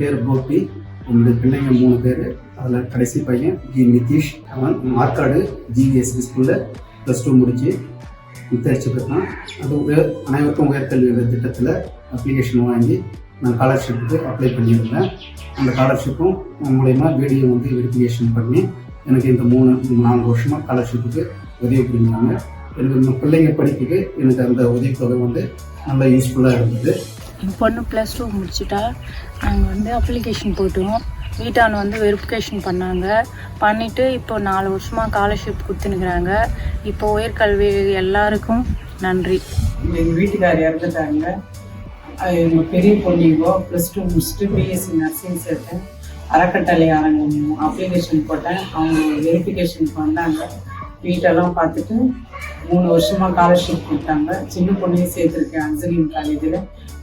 பேர் கோபி. என்னுடைய பிள்ளைங்க மூணு பேர். அதில் கடைசி பையன் ஜி நிதிஷ். அவன் மார்க்காடு ஜிவிஎஸ்சி ஸ்கூலில் ப்ளஸ் டூ முடிச்சு வித்தரிச்சுருக்கான் அது உயர் அனைவருக்கும் உயர்கல்வி திட்டத்தில் அப்ளிகேஷன் வாங்கி நான் ஸ்காலர்ஷிப்புக்கு அப்ளை பண்ணியிருந்தேன். அந்த ஸ்காலர்ஷிப்பும் மூலயமா வீடியோ வந்து வெரிஃபிகேஷன் பண்ணி எனக்கு இந்த மூணு நான்கு வருஷமாக ஸ்காலர்ஷிப்புக்கு உதவி புரிஞ்சாங்க. எனக்கு இந்த பிள்ளைங்க படிப்புக்கு எனக்கு அந்த உதவித்தொகை வந்து நல்லா யூஸ்ஃபுல்லாக இருந்தது. என் பொண்ணு ப்ளஸ் டூ முடிச்சிட்டா. நாங்கள் வந்து அப்ளிகேஷன் போட்டோம். வீட்டான் வந்து வெரிஃபிகேஷன் பண்ணாங்க. பண்ணிவிட்டு இப்போ நாலு வருஷமாக ஸ்காலர்ஷிப் கொடுத்துனுக்குறாங்க இப்போ உயர்கல்வி எல்லாருக்கும் நன்றி. எங்கள் வீட்டுக்கார் இறந்துட்டாங்க எங்கள் பெரிய பொண்ணிங்கோ ப்ளஸ் டூ முடிச்சுட்டு பிஎஸ்சி நர்சிங் சேர்த்தேன். அறக்கட்டளை அரங்கம் அப்ளிகேஷன் போட்டேன். அவங்க வெரிஃபிகேஷன் பண்ணாங்க. வீட்டெல்லாம் பார்த்துட்டு மூணு வருஷமாக ஸ்காலர்ஷிப் கொடுத்தாங்க. சின்ன பொண்ணையும் சேர்த்துருக்கேன் அஞ்சலின் காலேஜில்.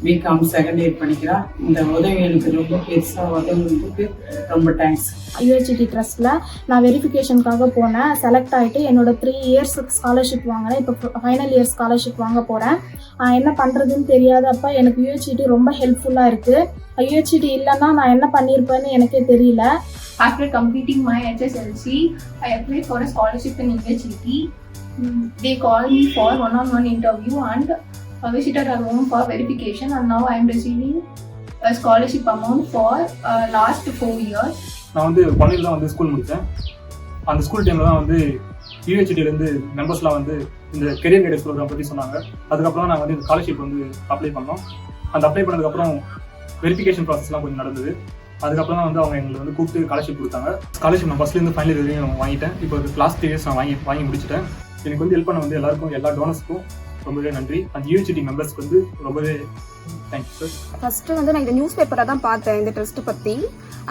பிகாம் செகண்ட் இயர் படிக்கிறா. இந்த உதவி எனக்கு ரொம்ப பெருசாக உதவுறதுக்கு ரொம்ப தேங்க்ஸ் யூஹெச்டி ட்ரஸ்ட்டில் நான் வெரிஃபிகேஷனுக்காக போனேன். செலக்ட் ஆகிட்டு என்னோட த்ரீ இயர்ஸ் ஸ்காலர்ஷிப் வாங்கினேன் இப்போ ஃபைனல் இயர் ஸ்காலர்ஷிப் வாங்க போகிறேன் என்ன பண்ணுறதுன்னு தெரியாதப்ப எனக்கு யூஹெச்டி ரொம்ப ஹெல்ப்ஃபுல்லாக இருக்குது யூஹெச்டி இல்லைன்னா நான் என்ன பண்ணியிருப்பேன்னு எனக்கே தெரியல. After completing my HSLC, I applied for a scholarship in They called me for one-on-one interview and uh, visited our home for verification and now I am receiving a scholarship amount for uh, last four years. நான் வந்து பள்ளியில் தான் வந்து school முடித்தேன் அந்த school டைமில் தான் வந்து யூஹெச்டிலேருந்து மெம்பர்ஸ்லாம் வந்து இந்த கெரியர் கைடன்ஸ் ப்ரோக்ராம் பற்றி சொன்னாங்க. அதுக்கப்புறம் நாங்கள் வந்து இந்த ஸ்காலர்ஷிப் வந்து அப்ளை பண்ணோம். அந்த அப்ளை பண்ணதுக்கப்புறம் வெரிஃபிகேஷன் ப்ராசஸ்லாம் கொஞ்சம் நடந்தது. அதுக்கப்புறம் தான் வந்து அவங்க எங்களை வந்து கூப்பிட்டு ஸ்காலர்ஷிப் கொடுத்தாங்க. ஸ்காலர்ஷிப் நான் ஃபஸ்ட்லேருந்து ஃபைனல் இயர் வரையும் வாங்கிட்டேன். இப்போ லாஸ்ட் இயர்ஸ் நான் வாங்கி வாங்கி முடிச்சிட்டேன். எனக்கு வந்து ஹெல்ப் பண்ண வந்து எல்லாருக்கும் எல்லா டோனர்ஸ்க்கும் ரொம்பவே நன்றி. அந்த யூனிவர்சிட்டி மெம்பர்ஸ்க்கு வந்து ரொம்பவே ஃபர்ஸ்ட் ஃபஸ்ட்டு வந்து நான் இந்த நியூஸ் பேப்பரை தான் பார்த்தேன் இந்த ட்ரஸ்ட்டு பற்றி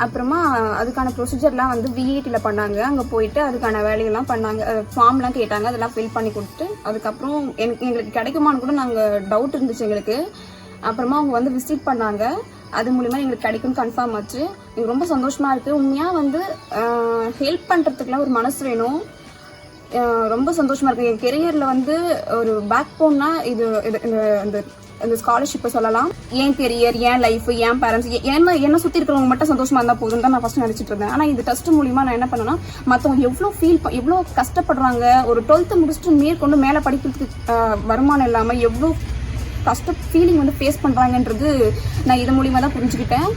அப்புறமா அதுக்கான ப்ரொசீஜர்லாம் வந்து விஐடியில் பண்ணாங்க. அங்கே போயிட்டு அதுக்கான வேலையெல்லாம் பண்ணாங்க ஃபார்ம்லாம் கேட்டாங்க அதெல்லாம் ஃபில் பண்ணி கொடுத்து அதுக்கப்புறம் எனக்கு எங்களுக்கு கிடைக்குமான்னு கூட நாங்கள் டவுட் இருந்துச்சு எங்களுக்கு. அப்புறமா அவங்க வந்து விசிட் பண்ணாங்க. அது மூலிமா எங்களுக்கு கிடைக்கும் கன்ஃபார்ம் ஆச்சு. எனக்கு ரொம்ப சந்தோஷமாக இருக்குது உண்மையாக வந்து ஹெல்ப் பண்ணுறதுக்குலாம் ஒரு மனசு வேணும். ரொம்ப சந்தோஷமா இருக்கு. என் கெரியர்ல வந்து ஒரு பேக் போன்னா இது இது- இந்த இந்த இந்த ஸ்காலர்ஷிப்பை சொல்லலாம். என் கெரியர் என் லைஃப் என் பேரண்ட்ஸ் என்ன என்ன சுற்றி இருக்கிறவங்க மட்டும் சந்தோஷமா இருந்தால் போதும் தான் நான் ஃபர்ஸ்ட் நினச்சிட்டு இருந்தேன். ஆனால் இந்த டெஸ்ட் மூலியமா நான் என்ன பண்ணேன்னா மற்றவங்க எவ்வளோ ஃபீல் எவ்வளோ கஷ்டப்படுறாங்க ஒரு டுவெல்த்து முடிச்சுட்டு மேற்கொண்டு மேலே படிக்கிறதுக்கு வருமானம் இல்லாமல் எவ்வளோ கஷ்ட ஃபீலிங் வந்து ஃபேஸ் பண்ணுறாங்கன்றது நான் இது மூலியமாக தான் புரிஞ்சுக்கிட்டேன்.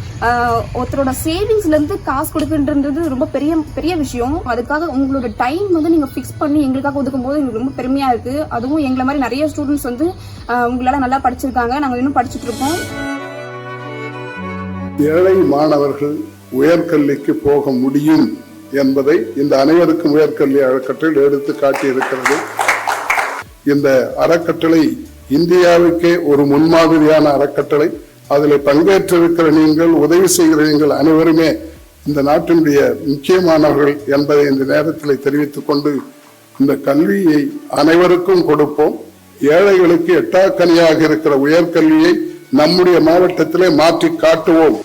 ஒருத்தரோட சேவிங்ஸ்லேருந்து காசு கொடுக்குன்றது ரொம்ப பெரிய பெரிய விஷயம். அதுக்காக உங்களோட டைம் வந்து நீங்கள் ஃபிக்ஸ் பண்ணி எங்களுக்காக ஒதுக்கும் போது எங்களுக்கு ரொம்ப பெருமையாக இருக்குது அதுவும் எங்களை மாதிரி நிறைய ஸ்டூடெண்ட்ஸ் வந்து உங்களால் நல்லா படிச்சிருக்காங்க. நாங்கள் இன்னும் படிச்சுட்டு இருக்கோம். ஏழை மாணவர்கள் உயர்கல்விக்கு போக முடியும் என்பதை இந்த அனைவருக்கும் உயர்கல்வி அறக்கட்டளை எடுத்து காட்டியிருக்கிறது இந்த அறக்கட்டளை இந்தியாவுக்கே ஒரு முன்மாதிரியான அறக்கட்டளை. அதில் பங்கேற்றிருக்கிற நீங்கள் உதவி செய்கிற நீங்கள் அனைவருமே இந்த நாட்டினுடைய முக்கியமானவர்கள் என்பதை இந்த நேரத்தில் தெரிவித்துக் கொண்டு இந்த கல்வியை அனைவருக்கும் கொடுப்போம். ஏழைகளுக்கு எட்டாக்கனியாக இருக்கிற உயர்கல்வியை நம்முடைய மாவட்டத்திலே மாற்றி காட்டுவோம்.